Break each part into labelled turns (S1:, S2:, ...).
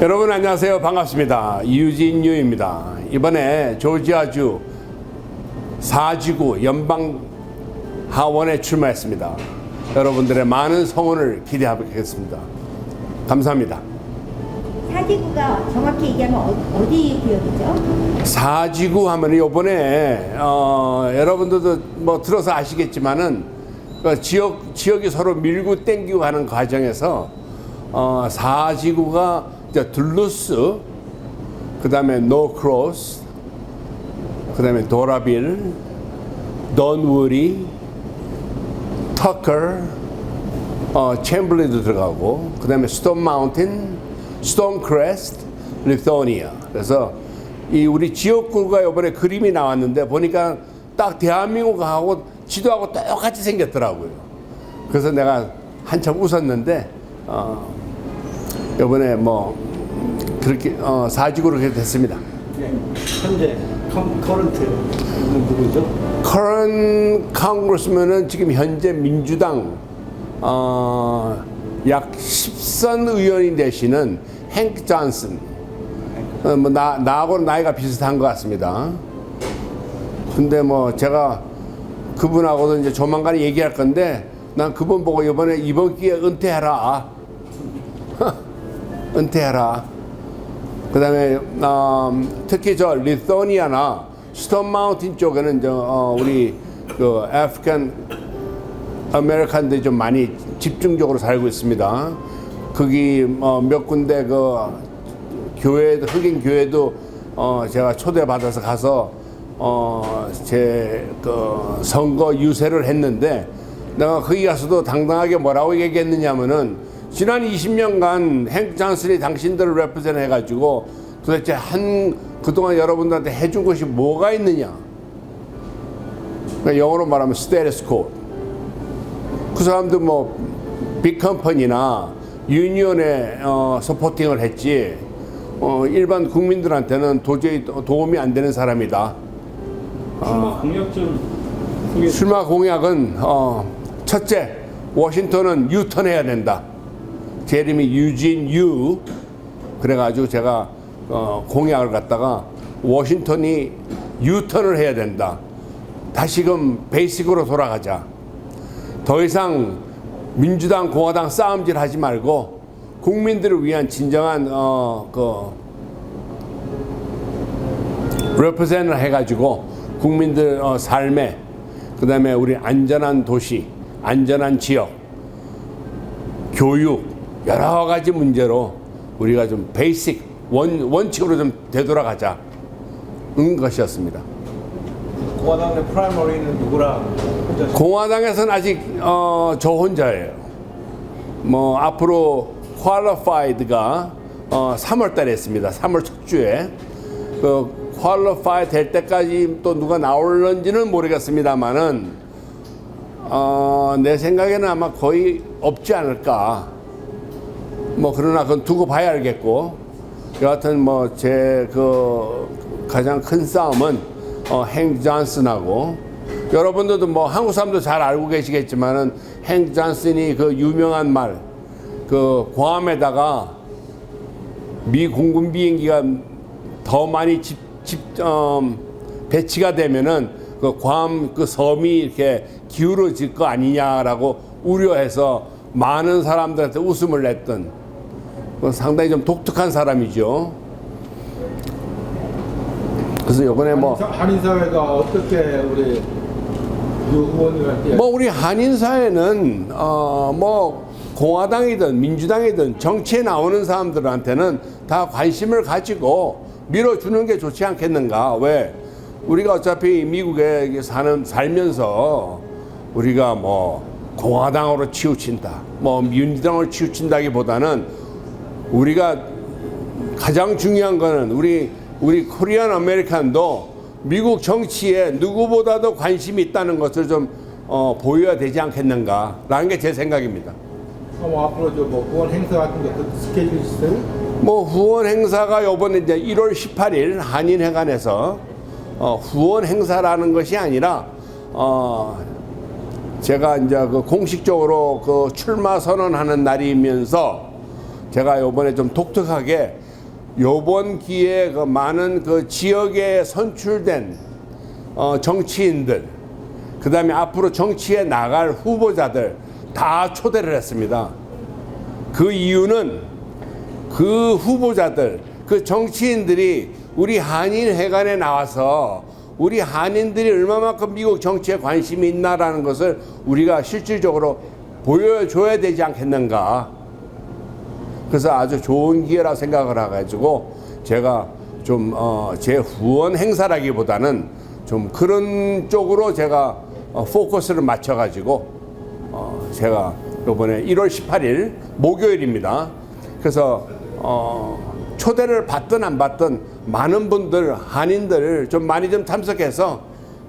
S1: 여러분 안녕하세요. 반갑습니다. 유진유입니다. 이번에 조지아주 사지구 연방 하원에 출마했습니다. 여러분들의 많은 성원을 기대하겠습니다. 감사합니다.
S2: 사지구가 정확히 얘기하면 어, 디 구역이죠?
S1: 사지구 하면 이번에 어, 여러분들도 뭐 들어서 아시겠지만은 그 지역 지역이 서로 밀고 땡기고 하는 과정에서 어, 사지구가 이제 둘루스 그 다음에 노크로스 그 다음에 도라빌 don우리 터커 어, 챔블리도 들어가고 그 다음에 스톤 마운틴, 스톤 크레스트, 리토니아. 그래서 이 우리 지역구가 이번에 그림이 나왔는데 보니까 딱 대한민국하고 지도하고 똑같이 생겼더라고요. 그래서 내가 한참 웃었는데 어, 이번에 뭐 그렇게 어, 사직으로 그렇게 됐습니다.
S3: 네, 현재 컨, 커런트 누구죠?
S1: 커런 컨그레스면은 지금 현재 민주당 어, 약 10선 의원이 되시는 행크 존슨 어, 뭐 나, 나하고 나이가 비슷한 것 같습니다. 근데 뭐 제가 그분하고도 이제 조만간 얘기할 건데 난 그분 보고 이번에 이번 기회에 은퇴해라. 은퇴해라. 그 다음에 어, 특히 저 리토니아나 스톤 마운틴 쪽에는 저 어, 우리 그 아프리칸 아메리칸들이 좀 많이 집중적으로 살고 있습니다. 거기 어, 몇 군데 그 교회 흑인 교회도 어, 제가 초대 받아서 가서 어, 제그 선거 유세를 했는데 내가 거기 가서도 당당하게 뭐라고 얘기했느냐면은 지난 20년간 행크 잔슨이 당신들을 레프레젠 해가지고 도대체 한 그동안 여러분들한테 해준 것이 뭐가 있느냐? 그러니까 영어로 말하면 스테레스 코. 그 사람도 뭐 빅컴퍼니나 유니언에 어, 서포팅을 했지 어, 일반 국민들한테는 도저히 도- 도움이 안 되는 사람이다.
S3: 출마 공약.
S1: 출마 공약은 어, 첫째 워싱턴은 유턴해야 된다. 제 이름이 유진 유 그래가지고 제가 어, 공약을 갖다가 워싱턴이 유턴을 해야 된다. 다시금 베이식으로 돌아가자. 더 이상 민주당 공화당 싸움질 하지 말고 국민들을 위한 진정한 어그 레프레젠을 해가지고 국민들 어, 삶에 그다음에 우리 안전한 도시, 안전한 지역, 교육 여러 가지 문제로 우리가 좀 베이직 원 원칙으로 좀 되돌아가자. 은 것이었습니다.
S3: 공화당의 프라이머리는 누구랑 혼자
S1: 공화당에서는 아직 어, 저 혼자예요. 뭐 앞으로 퀄리파이드가 어, 3월 달에 했습니다. 3월 첫 주에 그 퀄리파이 될 때까지 또 누가 나올는지는 모르겠습니다만은 어, 내 생각에는 아마 거의 없지 않을까. 뭐 그러나 그건 두고 봐야 알겠고. 여하튼 뭐 제 그 가장 큰 싸움은 어, 행 존슨하고. 여러분들도 뭐 한국 사람도 잘 알고 계시겠지만은 행 존슨이 그 유명한 말 그 괌에다가 미 공군 비행기가 더 많이 집, 집 어, 배치가 되면은 그 괌 그 섬이 이렇게 기울어질 거 아니냐라고 우려해서 많은 사람들한테 웃음을 냈던 그 상당히 좀 독특한 사람이죠. 그래서 이번에 뭐
S3: 한인 사회가 어떻게 우리 유 의원님한테
S1: 뭐 우리 한인 사회는 어뭐 공화당이든 민주당이든 정치에 나오는 사람들한테는 다 관심을 가지고 밀어주는 게 좋지 않겠는가? 왜 우리가 어차피 미국에 사는 살면서 우리가 뭐 공화당으로 치우친다, 뭐 민주당으로 치우친다기보다는 우리가 가장 중요한 거는 우리 우리 코리안 아메리칸도 미국 정치에 누구보다도 관심이 있다는 것을 좀 어, 보여야 되지 않겠는가라는 게 제 생각입니다.
S3: 뭐 앞으로 저뭐 후원 행사 같은 거그 스케줄 있어요?
S1: 뭐 후원 행사가 요번에 이제 1월 18일 한인회관에서 어, 후원 행사라는 것이 아니라 어, 제가 이제 그 공식적으로 그 출마 선언하는 날이면서 제가 요번에 좀 독특하게 요번 기회에 그 많은 그 지역에 선출된 어, 정치인들, 그 다음에 앞으로 정치에 나갈 후보자들 다 초대를 했습니다. 그 이유는 그 후보자들, 그 정치인들이 우리 한인 회관에 나와서 우리 한인들이 얼마만큼 미국 정치에 관심이 있나라는 것을 우리가 실질적으로 보여줘야 되지 않겠는가. 그래서 아주 좋은 기회라 생각을 해가지고 제가 좀 어, 제 후원 행사라기보다는 좀 그런 쪽으로 제가 어, 포커스를 맞춰가지고 어, 제가 이번에 1월 18일 목요일입니다. 그래서 어, 초대를 받든 안 받든 많은 분들 한인들 좀 많이 좀 참석해서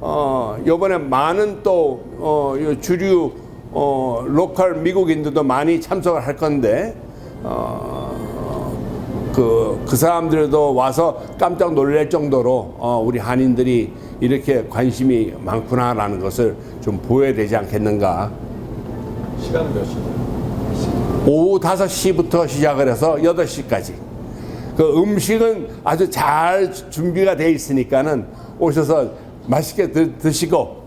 S1: 어, 이번에 많은 또 어, 요 주류 어, 로컬 미국인들도 많이 참석을 할 건데 어, 그, 그 사람들도 와서 깜짝 놀랄 정도로 어, 우리 한인들이 이렇게 관심이 많구나라는 것을 좀 보여야 되지 않겠는가.
S3: 시간은 몇 시인가요?
S1: 오후 5시부터 시작을 해서 8시까지. 그 음식은 아주 잘 준비가 돼 있으니까는 오셔서 맛있게 드, 드시고